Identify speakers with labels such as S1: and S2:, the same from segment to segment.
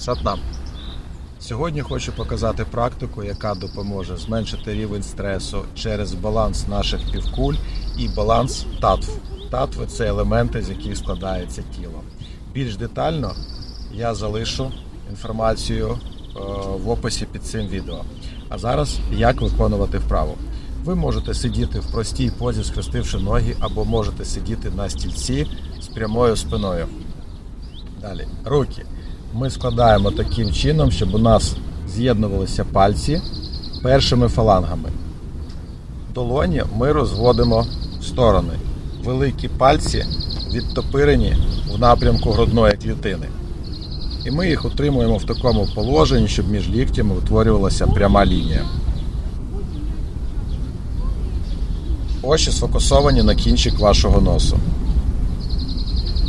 S1: Сатнам. Сьогодні хочу показати практику, яка допоможе зменшити рівень стресу через баланс наших півкуль і баланс татв. Татви це елементи, з яких складається тіло. Більш детально я залишу інформацію е, в описі під цим відео. А зараз як виконувати вправу. Ви можете сидіти в простій позі, схрестивши ноги, або можете сидіти на стільці з прямою спиною. Далі, руки. Ми складаємо таким чином, щоб у нас з'єднувалися пальці першими фалангами. Долоні ми розводимо в сторони. Великі пальці відтопирені в напрямку грудної клітини. І ми їх утримуємо в такому положенні, щоб між ліктями утворювалася пряма лінія. Очі сфокусовані на кінчик вашого носу.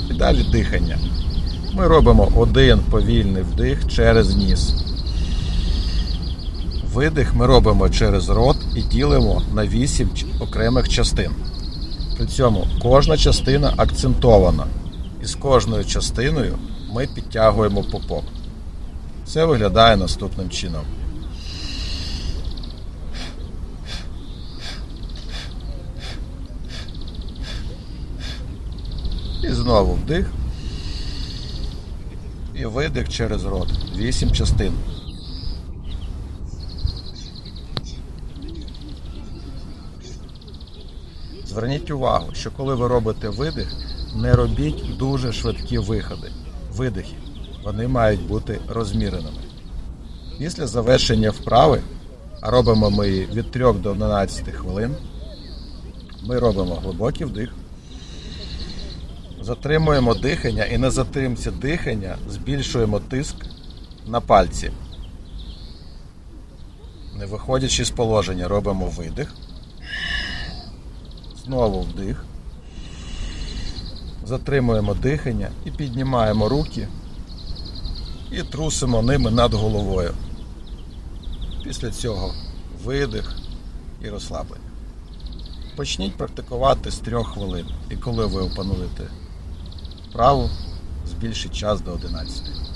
S1: І далі дихання. Ми робимо один повільний вдих через ніс. Видих ми робимо через рот і ділимо на 8 окремих частин. При цьому кожна частина акцентована. І з кожною частиною ми підтягуємо пупок. Це виглядає наступним чином. І знову вдих. І видих через рот. Вісім частин. Зверніть увагу, що коли ви робите видих, не робіть дуже швидкі виходи. Видихи. Вони мають бути розміреними. Після завершення вправи, а робимо ми її від 3 до 11 хвилин, ми робимо глибокий вдих. Затримуємо дихання і на затримці дихання збільшуємо тиск на пальці. Не виходячи з положення, робимо видих. Знову вдих. Затримуємо дихання і піднімаємо руки і трусимо ними над головою. Після цього видих і розслаблення. Почніть практикувати з трьох хвилин. І коли ви опануєте вправу, збільшить час до 11.